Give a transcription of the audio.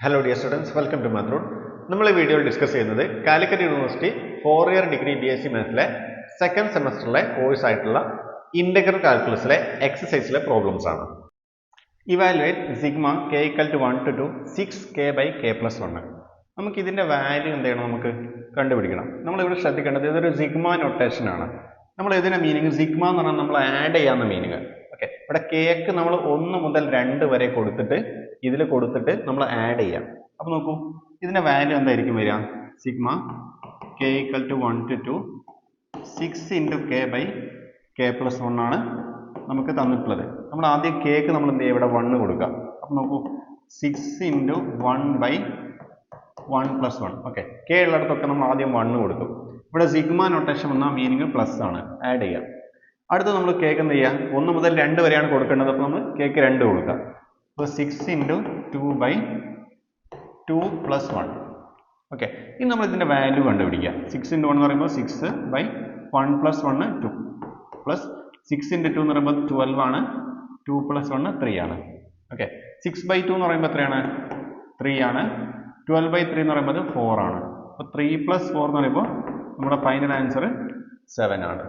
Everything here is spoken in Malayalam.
Hello dear students welcome to മാത്രൂൺ നമ്മൾ ഈ വീഡിയോയിൽ ഡിസ്കസ് ചെയ്യുന്നത് Calicut University four year degree B S C മാത്സിലെ second സെമസ്റ്ററിലെ കോഴ്സ് ആയിട്ടുള്ള ഇന്റഗ്രൽ കാൽക്കുലസിലെ എക്സസൈസിലെ പ്രോബ്ലംസ് ആണ്. Evaluate sigma k equal to one to two six k by k plus one നമുക്ക് ഇതിന്റെ വാല്യൂ എന്ത് ചെയ്യണം നമുക്ക് കണ്ടുപിടിക്കണം. നമ്മളിവിടെ ശ്രദ്ധിക്കേണ്ടത് ഇതൊരു സിഗ്മ നൊട്ടേഷൻ ആണ്. നമ്മൾ ഇതിന്റെ മീനിങ് സിഗ്മ എന്ന് പറഞ്ഞാൽ നമ്മൾ ആഡ് ചെയ്യാവുന്ന മീനിങ് ഓക്കെ ഇവിടെ കേക്ക് നമ്മൾ ഒന്ന് മുതൽ രണ്ട് വരെ കൊടുത്തിട്ട് ഇതിൽ കൊടുത്തിട്ട് നമ്മൾ ആഡ് ചെയ്യാം. അപ്പോൾ നോക്കൂ ഇതിന്റെ വാല്യൂ എന്തായിരിക്കും വരിക? Sigma k equal to one to two six into k by k plus one ആണ് നമുക്ക് തന്നിട്ടുള്ളത്. നമ്മൾ ആദ്യം കേക്ക് നമ്മൾ എന്ത് ചെയ്യുക? ഇവിടെ വണ്ണ് കൊടുക്കുക. അപ്പം നോക്കൂ six into one by one plus one okay k ഉള്ളിടത്തൊക്കെ നമ്മൾ ആദ്യം വണ്ണ് കൊടുക്കും ഇവിടെ സിഗ്മ നൊട്ടേഷൻ വന്ന മീനിങ് പ്ലസ് ആണ്. ആഡ് ചെയ്യാം. അടുത്ത് നമ്മൾ കേക്ക് എന്ത് ചെയ്യുക? ഒന്ന് മുതൽ രണ്ട് വരെയാണ് കൊടുക്കേണ്ടത്. അപ്പോൾ നമ്മൾ കേക്ക് രണ്ട് കൊടുക്കുക. അപ്പോൾ six into two by two plus one okay ഇനി നമ്മൾ ഇതിന്റെ വാല്യൂ കണ്ടുപിടിക്കുക സിക്സ് ഇന്റു വൺ എന്ന് പറയുമ്പോൾ six by one plus one two plus six into two എന്ന് പറയുമ്പോൾ ട്വൽവ് ആണ്. ടു പ്ലസ് വണ്ണ് ത്രീ ആണ്. ഓക്കെ സിക്സ് ബൈ ടു എന്ന് പറയുമ്പോൾ എത്രയാണ്? ത്രീ ആണ്. ട്വൽവ് ബൈ ത്രീ എന്ന് പറയുമ്പോൾ ഫോർ ആണ്. അപ്പോൾ ത്രീ പ്ലസ് ഫോർ എന്ന് പറയുമ്പോൾ നമ്മുടെ ഫൈനൽ ആൻസർ സെവൻ ആണ്.